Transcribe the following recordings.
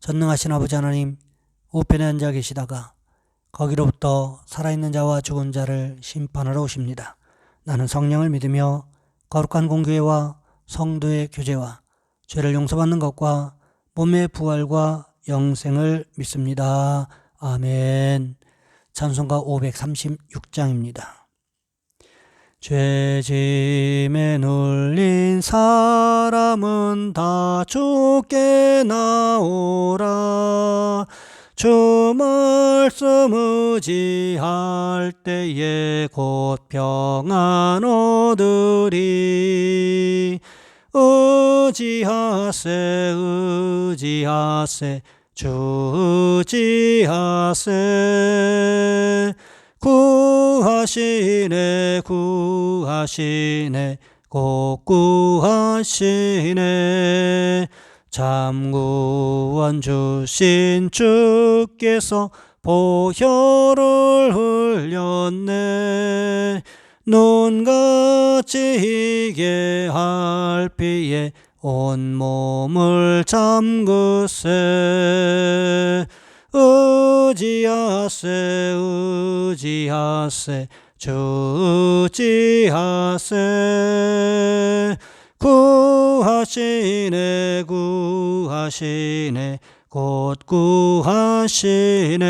전능하신 아버지 하나님 우편에 앉아 계시다가 거기로부터 살아있는 자와 죽은 자를 심판하러 오십니다. 나는 성령을 믿으며 거룩한 공교회와 성도의 교제와 죄를 용서받는 것과 몸의 부활과 영생을 믿습니다. 아멘. 찬송가 536장입니다. 죄짐에 눌린 사람은 다 죽게 나오 말씀 의지할 때에 곧 평안 얻으리. 의지하세 의지하세 주 의지하세 구하시네 구하시네 곧 구하시네 참 구원 주신 주께서 보혈을 흘렸네. 눈같이 희게 할 피에 온몸을 잠그세. 의지하세 의지하세 주 의지하세 구하시네 구하시네 곧 구하시네.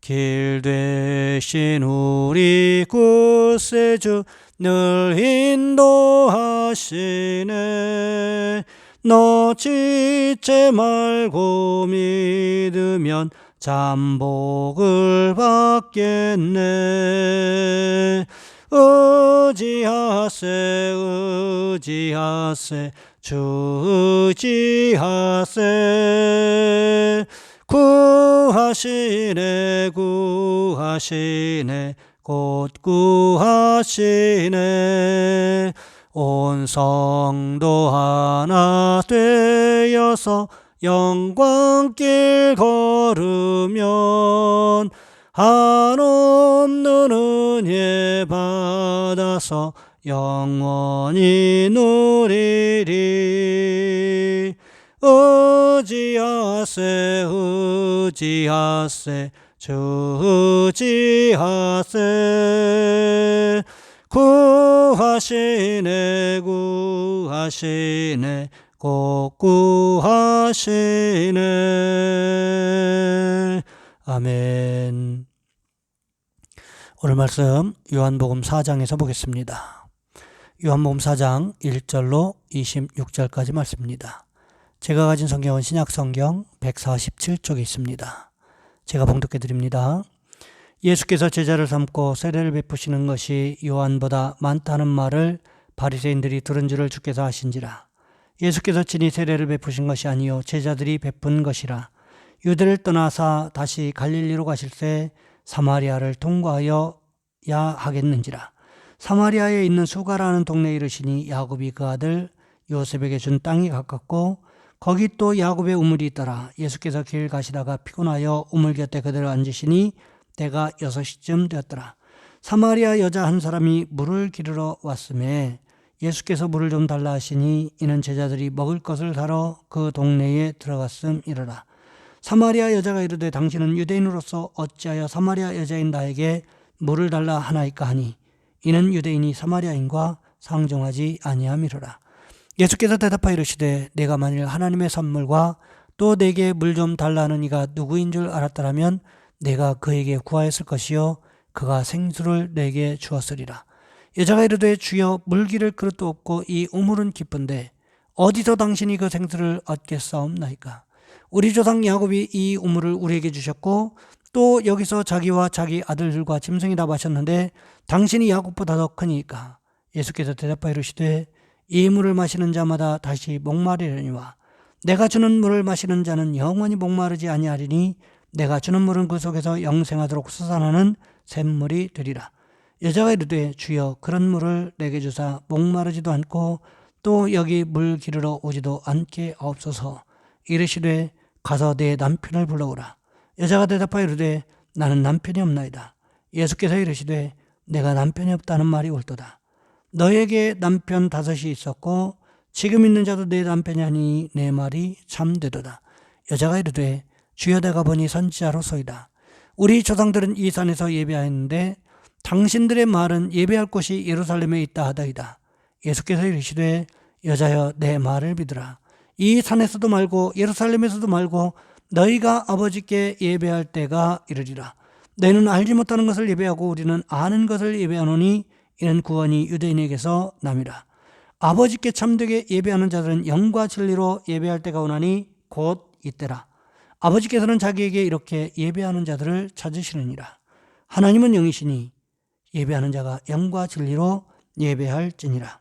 길 되신 우리 구세주 늘 인도하시네. 너 지체 말고 믿으면 잠복을 받겠네 의지하세 의지하세 주 의지하세. 구하시네 구하시네 곧 구하시네. 온 성도 하나 되어서 영광길 걸으면 한없는 은혜 받아서 영원히 누리리. 의지하세 의지하세 주 의지하세. 구하시네 구하시네 꼭 구하시네 아멘 오늘 말씀 요한복음 4장에서 보겠습니다. 요한복음 4장 1절로 26절까지 말씀입니다. 제가 가진 성경은 신약 성경 147쪽에 있습니다. 제가 봉독해 드립니다. 예수께서 제자를 삼고 세례를 베푸시는 것이 요한보다 많다는 말을 바리새인들이 들은 줄을 주께서 아신지라. 예수께서 친히 세례를 베푸신 것이 아니요 제자들이 베푼 것이라. 유대를 떠나사 다시 갈릴리로 가실새 사마리아를 통과하여 야 하겠는지라. 사마리아에 있는 수가라는 동네에 이르시니 야곱이 그 아들 요셉에게 준 땅이 가깝고 거기 또 야곱의 우물이 있더라. 예수께서 길 가시다가 피곤하여 우물 곁에 그대로 앉으시니 때가 여섯 시쯤 되었더라. 사마리아 여자 한 사람이 물을 기르러 왔음에 예수께서 물을 좀 달라 하시니 이는 제자들이 먹을 것을 사러 그 동네에 들어갔음 이러라. 사마리아 여자가 이르되 당신은 유대인으로서 어찌하여 사마리아 여자인 나에게 물을 달라 하나이까 하니 이는 유대인이 사마리아인과 상종하지 아니함이로라. 예수께서 대답하여 이르시되 내가 만일 하나님의 선물과 또 내게 물 좀 달라는 이가 누구인 줄 알았더라면 내가 그에게 구하였을 것이요 그가 생수를 내게 주었으리라. 여자가 이르되 주여 물기를 그릇도 없고 이 우물은 깊은데 어디서 당신이 그 생수를 얻겠사옵나이까. 우리 조상 야곱이 이 우물을 우리에게 주셨고 또 여기서 자기와 자기 아들들과 짐승이 다 마셨는데 당신이 야곱보다 더 크니까 예수께서 대답하여 이르시되 이 물을 마시는 자마다 다시 목마르려니와 내가 주는 물을 마시는 자는 영원히 목마르지 아니하리니 내가 주는 물은 그 속에서 영생하도록 솟아나는 샘물이 되리라. 여자가 이르되 주여 그런 물을 내게 주사 목마르지도 않고 또 여기 물 기르러 오지도 않게 하옵소서. 이르시되 가서 내 남편을 불러오라. 여자가 대답하여 이르되 나는 남편이 없나이다. 예수께서 이르시되 내가 남편이 없다는 말이 옳도다. 너에게 남편 다섯이 있었고 지금 있는 자도 내 남편이 아니 내 말이 참되도다. 여자가 이르되 주여 내가 보니 선지자로소이다. 우리 조상들은 이 산에서 예배하였는데 당신들의 말은 예배할 곳이 예루살렘에 있다 하다이다. 예수께서 이르시되 여자여 내 말을 믿으라. 이 산에서도 말고 예루살렘에서도 말고 너희가 아버지께 예배할 때가 이르리라. 너희는 알지 못하는 것을 예배하고 우리는 아는 것을 예배하노니 이는 구원이 유대인에게서 남이라. 아버지께 참되게 예배하는 자들은 영과 진리로 예배할 때가 오나니 곧 이때라. 아버지께서는 자기에게 이렇게 예배하는 자들을 찾으시느니라. 하나님은 영이시니 예배하는 자가 영과 진리로 예배할지니라.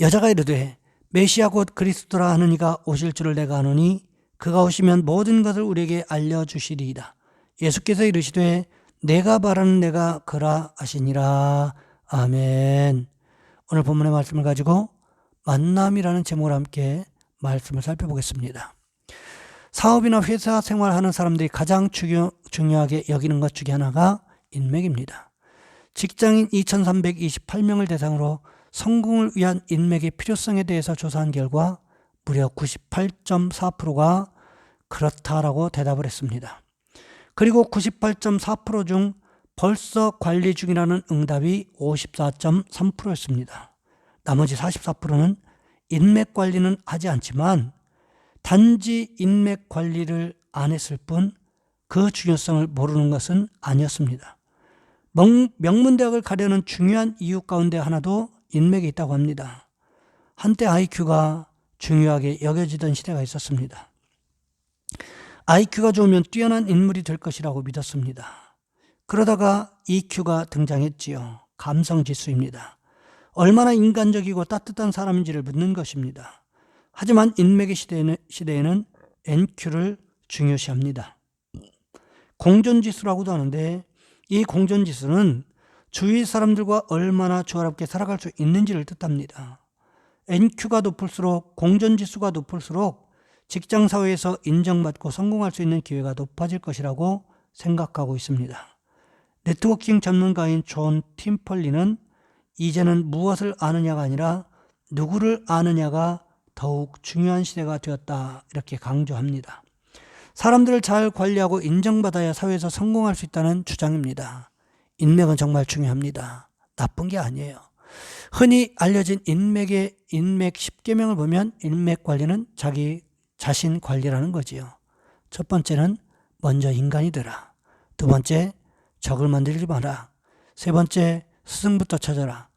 여자가 이르되 메시아 곧 그리스도라 하는 이가 오실 줄을 내가 아노니 그가 오시면 모든 것을 우리에게 알려주시리이다. 예수께서 이르시되 내가 바라는 내가 그라 하시니라. 아멘. 오늘 본문의 말씀을 가지고 만남이라는 제목으로 함께 말씀을 살펴보겠습니다. 사업이나 회사 생활하는 사람들이 가장 중요, 중요하게 여기는 것 중에 하나가 인맥입니다. 직장인 2328명을 대상으로 성공을 위한 인맥의 필요성에 대해서 조사한 결과 무려 98.4%가 그렇다라고 대답을 했습니다. 그리고 98.4%중 벌써 관리 중이라는 응답이 54.3%였습니다. 나머지 44%는 인맥 관리는 하지 않지만 단지 인맥 관리를 안 했을 뿐 그 중요성을 모르는 것은 아니었습니다. 명문대학을 가려는 중요한 이유 가운데 하나도 인맥이 있다고 합니다. 한때 IQ가 중요하게 여겨지던 시대가 있었습니다. IQ가 좋으면 뛰어난 인물이 될 것이라고 믿었습니다. 그러다가 EQ가 등장했지요. 감성 지수입니다. 얼마나 인간적이고 따뜻한 사람인지를 묻는 것입니다. 하지만 인맥의 시대에는, 시대에는 NQ를 중요시합니다. 공존지수라고도 하는데 이 공존지수는 주위 사람들과 얼마나 조화롭게 살아갈 수 있는지를 뜻합니다. NQ가 높을수록 공존지수가 높을수록 직장 사회에서 인정받고 성공할 수 있는 기회가 높아질 것이라고 생각하고 있습니다. 네트워킹 전문가인 존 팀펄리는 이제는 무엇을 아느냐가 아니라 누구를 아느냐가 더욱 중요한 시대가 되었다 이렇게 강조합니다. 사람들을 잘 관리하고 인정받아야 사회에서 성공할 수 있다는 주장입니다. 인맥은 정말 중요합니다. 나쁜 게 아니에요. 흔히 알려진 인맥의 인맥 10개명을 보면 인맥 관리는 자기 자신 관리라는 거지요. 첫 번째는 먼저 인간이 되라. 두 번째, 적을 만들지 마라. 세 번째, 스승부터 찾아라.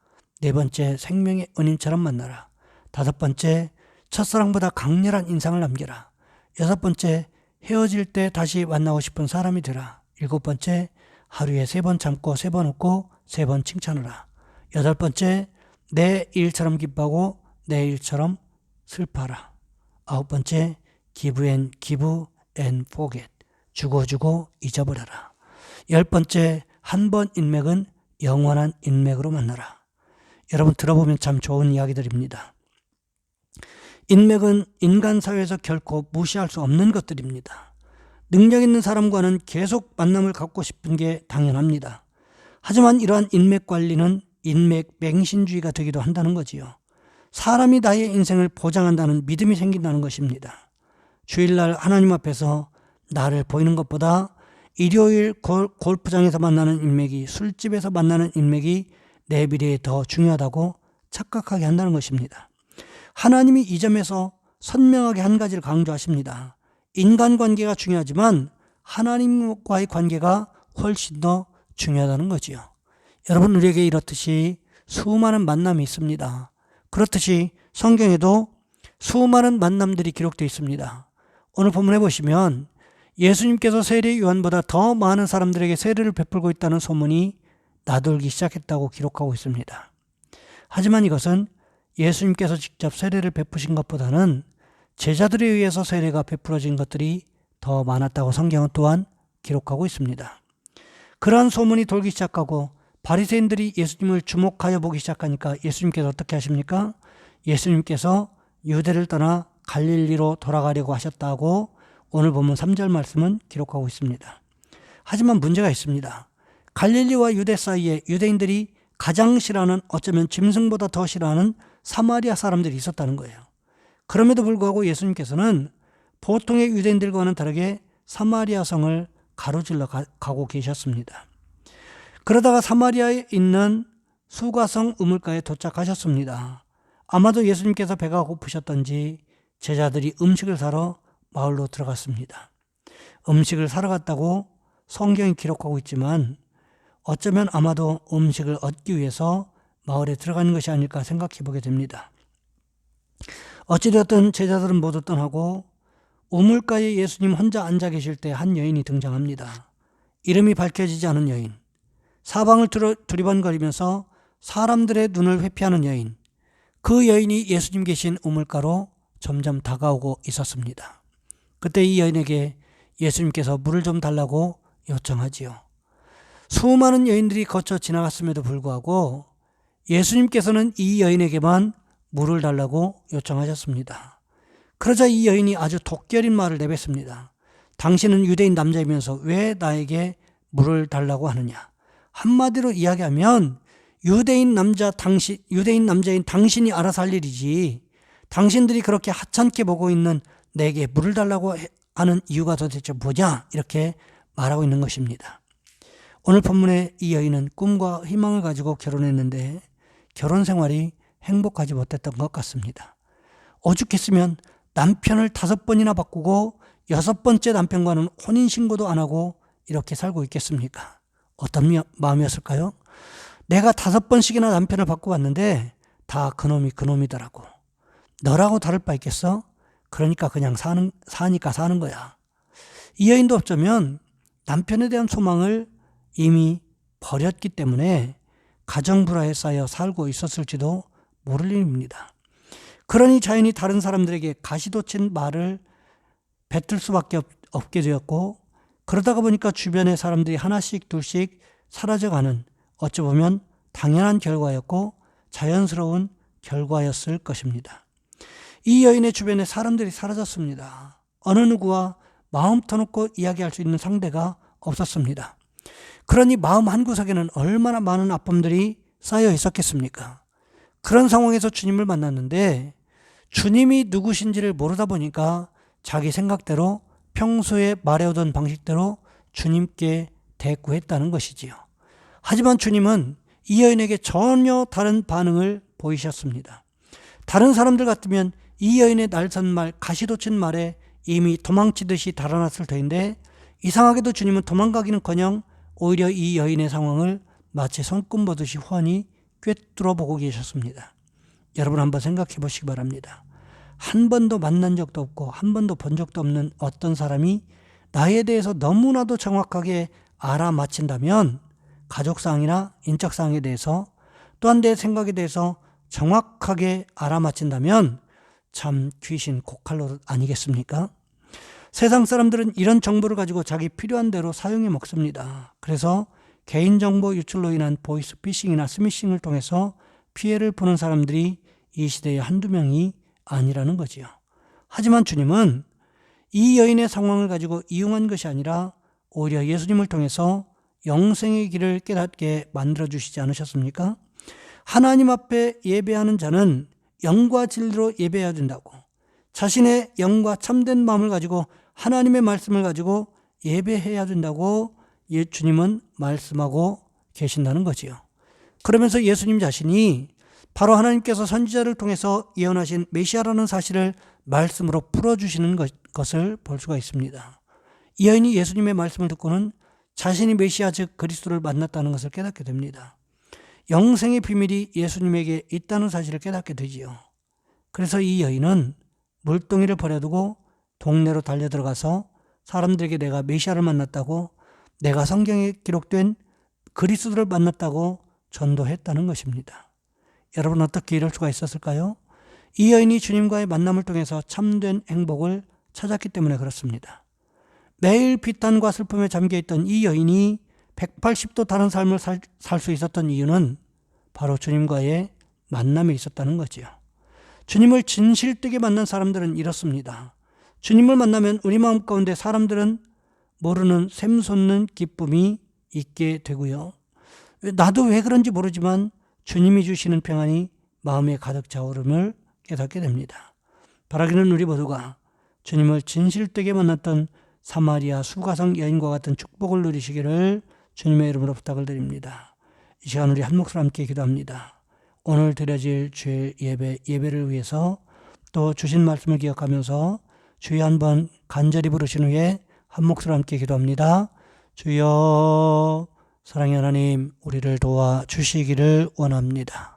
네 번째, 생명의 은인처럼 만나라. 다섯 번째, 첫사랑보다 강렬한 인상을 남겨라. 여섯 번째, 헤어질 때 다시 만나고 싶은 사람이 되라. 일곱 번째, 하루에 세 번 참고 세 번 웃고 세 번 칭찬하라. 여덟 번째, 내 일처럼 기뻐하고 내 일처럼 슬퍼하라. 아홉 번째, give and give and forget. 주고 주고 잊어버려라. 열 번째, 한 번 인맥은 영원한 인맥으로 만나라. 여러분 들어보면 참 좋은 이야기들입니다. 인맥은 인간 사회에서 결코 무시할 수 없는 것들입니다. 능력 있는 사람과는 계속 만남을 갖고 싶은 게 당연합니다. 하지만 이러한 인맥 관리는 인맥 맹신주의가 되기도 한다는 거지요. 사람이 나의 인생을 보장한다는 믿음이 생긴다는 것입니다. 주일날 하나님 앞에서 나를 보이는 것보다 일요일 골, 골프장에서 만나는 인맥이 술집에서 만나는 인맥이 내 미래에 더 중요하다고 착각하게 한다는 것입니다. 하나님이 이 점에서 선명하게 한 가지를 강조하십니다. 인간관계가 중요하지만 하나님과의 관계가 훨씬 더 중요하다는 거지요. 여러분 우리에게 이렇듯이 수많은 만남이 있습니다. 그렇듯이 성경에도 수많은 만남들이 기록되어 있습니다. 오늘 본문에 보시면 예수님께서 세례 요한보다 더 많은 사람들에게 세례를 베풀고 있다는 소문이 나돌기 시작했다고 기록하고 있습니다. 하지만 이것은 예수님께서 직접 세례를 베푸신 것보다는 제자들에 의해서 세례가 베풀어진 것들이 더 많았다고 성경은 또한 기록하고 있습니다. 그러한 소문이 돌기 시작하고 바리새인들이 예수님을 주목하여 보기 시작하니까 예수님께서 어떻게 하십니까? 예수님께서 유대를 떠나 갈릴리로 돌아가려고 하셨다고 오늘 보면 3절 말씀은 기록하고 있습니다. 하지만 문제가 있습니다. 갈릴리와 유대 사이에 유대인들이 가장 싫어하는 어쩌면 짐승보다 더 싫어하는 사마리아 사람들이 있었다는 거예요. 그럼에도 불구하고 예수님께서는 보통의 유대인들과는 다르게 사마리아 성을 가로질러 가, 고 계셨습니다. 그러다가 사마리아에 있는 수가성 우물가에 도착하셨습니다. 아마도 예수님께서 배가 고프셨던지 제자들이 음식을 사러 마을로 들어갔습니다. 음식을 사러 갔다고 성경이 기록하고 있지만 어쩌면 아마도 음식을 얻기 위해서 마을에 들어가는 것이 아닐까 생각해 보게 됩니다. 어찌되었든 제자들은 모두 떠나고 우물가에 예수님 혼자 앉아 계실 때 한 여인이 등장합니다. 이름이 밝혀지지 않은 여인. 사방을 두리번거리면서 사람들의 눈을 회피하는 여인. 그 여인이 예수님 계신 우물가로 점점 다가오고 있었습니다. 그때 이 여인에게 예수님께서 물을 좀 달라고 요청하지요. 수많은 여인들이 거쳐 지나갔음에도 불구하고 예수님께서는 이 여인에게만 물을 달라고 요청하셨습니다. 그러자 이 여인이 아주 독결인 말을 내뱉습니다. 당신은 유대인 남자이면서 왜 나에게 물을 달라고 하느냐? 한마디로 이야기하면 유대인 남자 당신 유대인 남자인 당신이 알아서 할 일이지. 당신들이 그렇게 하찮게 보고 있는 내게 물을 달라고 하는 이유가 도대체 뭐냐? 이렇게 말하고 있는 것입니다. 오늘 본문의 이 여인은 꿈과 희망을 가지고 결혼했는데 결혼 생활이 행복하지 못했던 것 같습니다. 오죽했으면 남편을 다섯 번이나 바꾸고 여섯 번째 남편과는 혼인신고도 안 하고 이렇게 살고 있겠습니까? 어떤 마음이었을까요? 내가 다섯 번씩이나 남편을 바꿔봤는데 다 그놈이 그놈이더라고. 너라고 다를 바 있겠어? 그러니까 그냥 사는, 사니까 사는 거야. 이 여인도 어쩌면 남편에 대한 소망을 이미 버렸기 때문에 가정불화에 쌓여 살고 있었을지도 모를 일입니다. 그러니 자연히 다른 사람들에게 가시도친 말을 뱉을 수밖에 없, 게 되었고 그러다가 보니까 주변의 사람들이 하나씩 둘씩 사라져가는 어찌 보면 당연한 결과였고 자연스러운 결과였을 것입니다. 이 여인의 주변에 사람들이 사라졌습니다. 어느 누구와 마음 터놓고 이야기할 수 있는 상대가 없었습니다. 그러니 마음 한구석에는 얼마나 많은 아픔들이 쌓여 있었겠습니까? 그런 상황에서 주님을 만났는데 주님이 누구신지를 모르다 보니까 자기 생각대로 평소에 말해오던 방식대로 주님께 대꾸했다는 것이지요. 하지만 주님은 이 여인에게 전혀 다른 반응을 보이셨습니다. 다른 사람들 같으면 이 여인의 날선 말, 가시도친 말에 이미 도망치듯이 달아났을 터인데 이상하게도 주님은 도망가기는커녕 오히려 이 여인의 상황을 마치 손금 보듯이 훤히 꿰뚫어 보고 계셨습니다. 여러분 한번 생각해 보시기 바랍니다. 한 번도 만난 적도 없고 한 번도 본 적도 없는 어떤 사람이 나에 대해서 너무나도 정확하게 알아맞힌다면 가족상이나 인적상에 대해서 또한 내 생각에 대해서 정확하게 알아맞힌다면 참 귀신 고칼로 아니겠습니까? 세상 사람들은 이런 정보를 가지고 자기 필요한 대로 사용해 먹습니다. 그래서 개인정보 유출로 인한 보이스 피싱이나 스미싱을 통해서 피해를 보는 사람들이 이 시대에 한두 명이 아니라는 거지요. 하지만 주님은 이 여인의 상황을 가지고 이용한 것이 아니라 오히려 예수님을 통해서 영생의 길을 깨닫게 만들어 주시지 않으셨습니까? 하나님 앞에 예배하는 자는 영과 진리로 예배해야 된다고. 자신의 영과 참된 마음을 가지고 하나님의 말씀을 가지고 예배해야 된다고 예, 주님은 말씀하고 계신다는 거지요. 그러면서 예수님 자신이 바로 하나님께서 선지자를 통해서 예언하신 메시아라는 사실을 말씀으로 풀어주시는 것을 볼 수가 있습니다. 이 여인이 예수님의 말씀을 듣고는 자신이 메시아 즉 그리스도를 만났다는 것을 깨닫게 됩니다. 영생의 비밀이 예수님에게 있다는 사실을 깨닫게 되지요. 그래서 이 여인은 물동이를 버려두고 동네로 달려 들어가서 사람들에게 내가 메시아를 만났다고 내가 성경에 기록된 그리스도를 만났다고 전도했다는 것입니다. 여러분 어떻게 이럴 수가 있었을까요? 이 여인이 주님과의 만남을 통해서 참된 행복을 찾았기 때문에 그렇습니다. 매일 비탄과 슬픔에 잠겨 있던 이 여인이 180도 다른 삶을 살 수 있었던 이유는 바로 주님과의 만남에 있었다는 거지요. 주님을 진실되게 만난 사람들은 이렇습니다. 주님을 만나면 우리 마음 가운데 사람들은 모르는 샘솟는 기쁨이 있게 되고요. 나도 왜 그런지 모르지만 주님이 주시는 평안이 마음에 가득 차오름을 깨닫게 됩니다. 바라기는 우리 모두가 주님을 진실되게 만났던 사마리아 수가성 여인과 같은 축복을 누리시기를 주님의 이름으로 부탁을 드립니다. 이 시간 우리 한 목소리 함께 기도합니다. 오늘 드려질 주의 예배, 예배를 위해서 또 주신 말씀을 기억하면서 주여 한번 간절히 부르신 후에 한 목소리 함께 기도합니다. 주여 사랑의 하나님 우리를 도와 주시기를 원합니다.